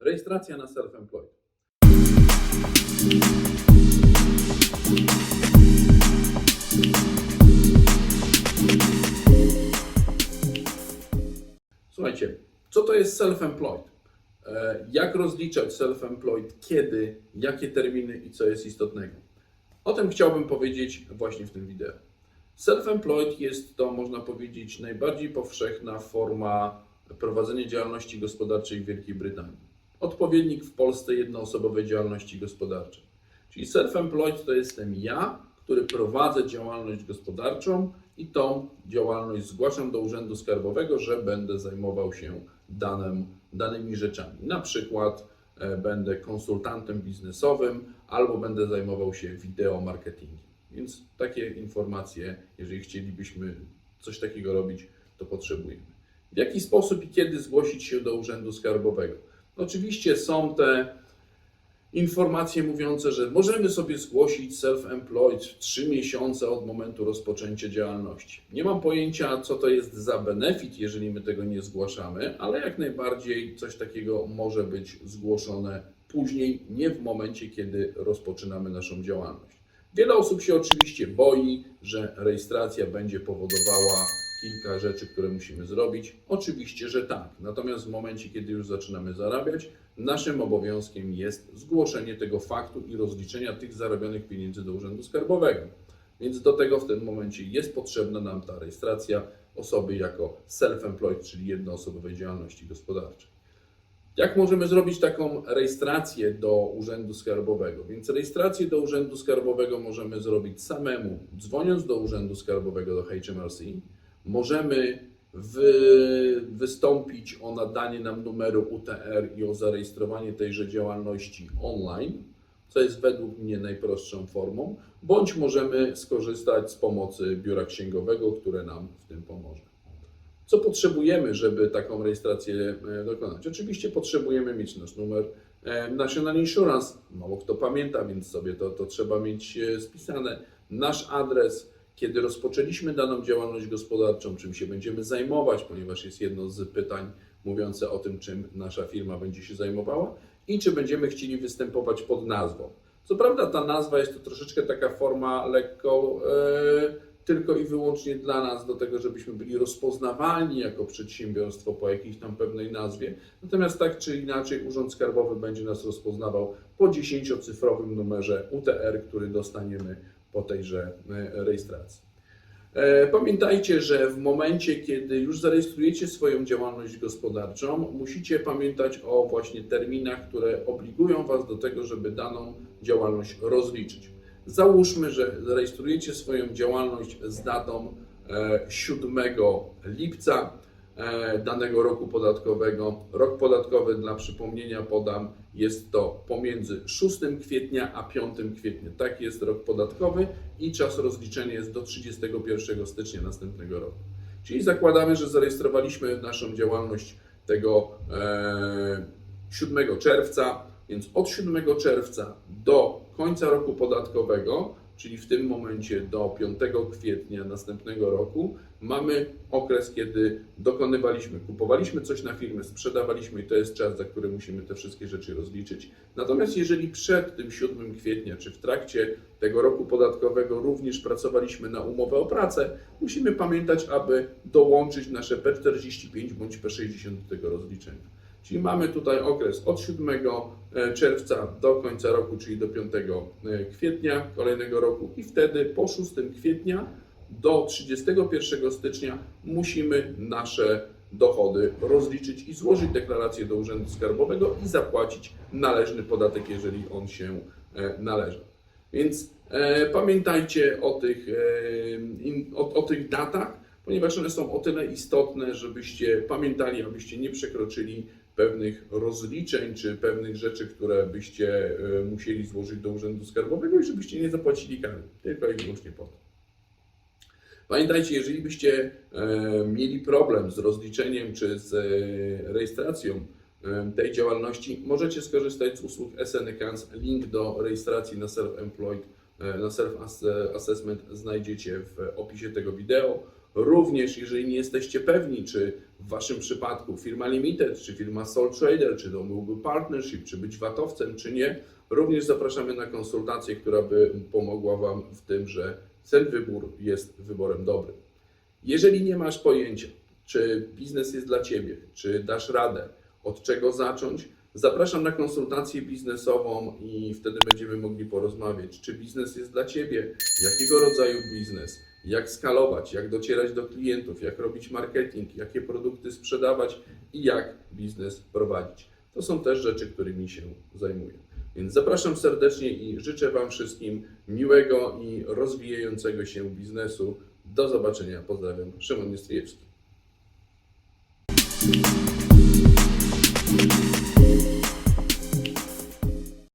Rejestracja na self-employed. Słuchajcie, co to jest self-employed? E, Jak rozliczać self-employed, kiedy, jakie terminy i co jest istotnego? O tym chciałbym powiedzieć właśnie w tym wideo. Self-employed jest to, można powiedzieć, najbardziej powszechna forma prowadzenia działalności gospodarczej w Wielkiej Brytanii. Odpowiednik w Polsce jednoosobowej działalności gospodarczej. Czyli self-employed to jestem ja, który prowadzę działalność gospodarczą i tą działalność zgłaszam do Urzędu Skarbowego, że będę zajmował się danym, danymi rzeczami. Na przykład e, będę konsultantem biznesowym albo będę zajmował się wideo marketingiem. Więc takie informacje, jeżeli chcielibyśmy coś takiego robić, to potrzebujemy. W jaki sposób i kiedy zgłosić się do Urzędu Skarbowego? Oczywiście są te informacje mówiące, że możemy sobie zgłosić self-employed 3 miesiące od momentu rozpoczęcia działalności. Nie mam pojęcia, co to jest za benefit, jeżeli my tego nie zgłaszamy, ale jak najbardziej coś takiego może być zgłoszone później, nie w momencie, kiedy rozpoczynamy naszą działalność. Wiele osób się oczywiście boi, że rejestracja będzie powodowała kilka rzeczy, które musimy zrobić. Oczywiście, że tak. Natomiast w momencie, kiedy już zaczynamy zarabiać, naszym obowiązkiem jest zgłoszenie tego faktu i rozliczenia tych zarobionych pieniędzy do Urzędu Skarbowego. Więc do tego w tym momencie jest potrzebna nam ta rejestracja osoby jako self-employed, czyli jednoosobowej działalności gospodarczej. Jak możemy zrobić taką rejestrację do Urzędu Skarbowego? Więc rejestrację do Urzędu Skarbowego możemy zrobić samemu, dzwoniąc do Urzędu Skarbowego do HMRC. Możemy wy, wystąpić o nadanie nam numeru UTR i o zarejestrowanie tejże działalności online, co jest według mnie najprostszą formą, bądź możemy skorzystać z pomocy biura księgowego, które nam w tym pomoże. Co potrzebujemy, żeby taką rejestrację e, dokonać? Oczywiście potrzebujemy mieć nasz numer e, National Insurance. Mało kto pamięta, więc sobie to, to trzeba mieć e, spisane. Nasz adres, kiedy rozpoczęliśmy daną działalność gospodarczą, czym się będziemy zajmować, ponieważ jest jedno z pytań mówiące o tym, czym nasza firma będzie się zajmowała i czy będziemy chcieli występować pod nazwą. Co prawda ta nazwa jest to troszeczkę taka forma lekko e, tylko i wyłącznie dla nas, do tego, żebyśmy byli rozpoznawalni jako przedsiębiorstwo po jakiejś tam pewnej nazwie. Natomiast tak czy inaczej Urząd Skarbowy będzie nas rozpoznawał po 10-cyfrowym numerze UTR, który dostaniemy po tejże e, rejestracji. E, Pamiętajcie, że w momencie, kiedy już zarejestrujecie swoją działalność gospodarczą, musicie pamiętać o właśnie terminach, które obligują Was do tego, żeby daną działalność rozliczyć. Załóżmy, że zarejestrujecie swoją działalność z datą e, 7 lipca e, danego roku podatkowego. Rok podatkowy, dla przypomnienia podam, jest to pomiędzy 6 kwietnia a 5 kwietnia. Tak jest rok podatkowy i czas rozliczenia jest do 31 stycznia następnego roku. Czyli zakładamy, że zarejestrowaliśmy naszą działalność tego e, 7 czerwca, więc od 7 czerwca do końca roku podatkowego, czyli w tym momencie do 5 kwietnia następnego roku, mamy okres, kiedy dokonywaliśmy, kupowaliśmy coś na firmę, sprzedawaliśmy i to jest czas, za który musimy te wszystkie rzeczy rozliczyć. Natomiast jeżeli przed tym 7 kwietnia, czy w trakcie tego roku podatkowego również pracowaliśmy na umowę o pracę, musimy pamiętać, aby dołączyć nasze P45 bądź P60 do tego rozliczenia. Czyli mamy tutaj okres od 7 czerwca do końca roku, czyli do 5 kwietnia kolejnego roku i wtedy po 6 kwietnia do 31 stycznia musimy nasze dochody rozliczyć i złożyć deklarację do Urzędu Skarbowego i zapłacić należny podatek, jeżeli on się e, należy. Więc e, pamiętajcie o tych, e, in, o, o tych datach, ponieważ one są o tyle istotne, żebyście pamiętali, abyście nie przekroczyli pewnych rozliczeń czy pewnych rzeczy, które byście e, musieli złożyć do Urzędu Skarbowego i żebyście nie zapłacili kary. Tylko i wyłącznie po to. Pamiętajcie, jeżeli byście e, mieli problem z rozliczeniem czy z e, rejestracją tej działalności, możecie skorzystać z usług SN Accounts. Link do rejestracji na Self-Employed, na Self-Assessment znajdziecie w opisie tego wideo Również jeżeli nie jesteście pewni, czy w Waszym przypadku firma Limited, czy firma Sole Trader, czy to byłby partnership, czy być VAT-owcem, czy nie, również zapraszamy na konsultację, która by pomogła Wam w tym, że ten wybór jest wyborem dobrym. Jeżeli nie masz pojęcia, czy biznes jest dla Ciebie, czy dasz radę, od czego zacząć, zapraszam na konsultację biznesową i wtedy będziemy mogli porozmawiać, czy biznes jest dla Ciebie, jakiego rodzaju biznes, jak skalować, jak docierać do klientów, jak robić marketing, jakie produkty sprzedawać i jak biznes prowadzić. To są też rzeczy, którymi się zajmuję. Więc zapraszam serdecznie i życzę Wam wszystkim miłego i rozwijającego się biznesu. Do zobaczenia. Pozdrawiam. Szymon Niestriewski.